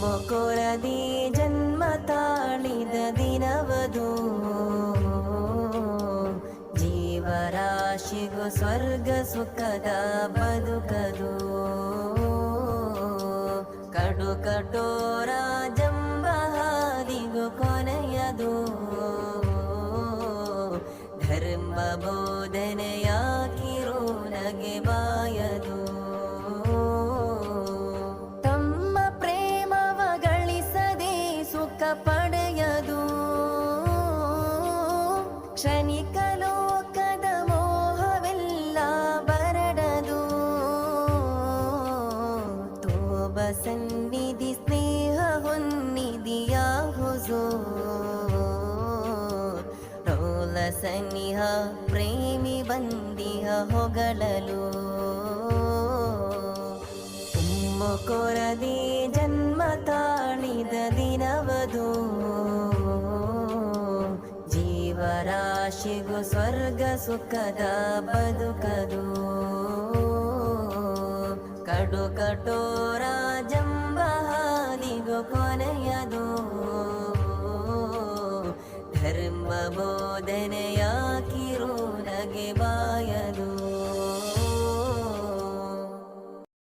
ಕೊರದಿ ಜನ್ಮ ತಾಳಿದ ದಿನವದು. ಜೀವರಾಶಿಗೂ ಸ್ವರ್ಗ ಸುಖದ ಬದುಕದು. ಕಡು ಕಟೋರ ಜಂಬಹಾದಿಗೂ ಕೊನೆಯದು. ಧರ್ಮ ಬೋಧನೆಯಾಕಿರೋ ನಗೆ ಬಾಯದು. ತೋಬ ಸನ್ನಿಧಿ ಸ್ನೇಹ ಹೊನ್ನಿದಿಯ ಹುಜೋ ರೋಲ ಸನ್ನಿಹ ಪ್ರೇಮಿ ಬಂದಿಹ ಹೊಗಳಲು. ಉಮ್ಮು ಕೊರದೆ ಜನ್ಮ ತಾಳಿದ ದಿನವದು. ಜೀವರಾಶಿಗೂ ಸ್ವರ್ಗ ಸುಖದ ಬದುಕದು. ಕಡು ಕಠೋರ ಧರ್ಮ ಬೋಧನೆಯಾಕಿರೋ ನಗೆ ಬಾಯದು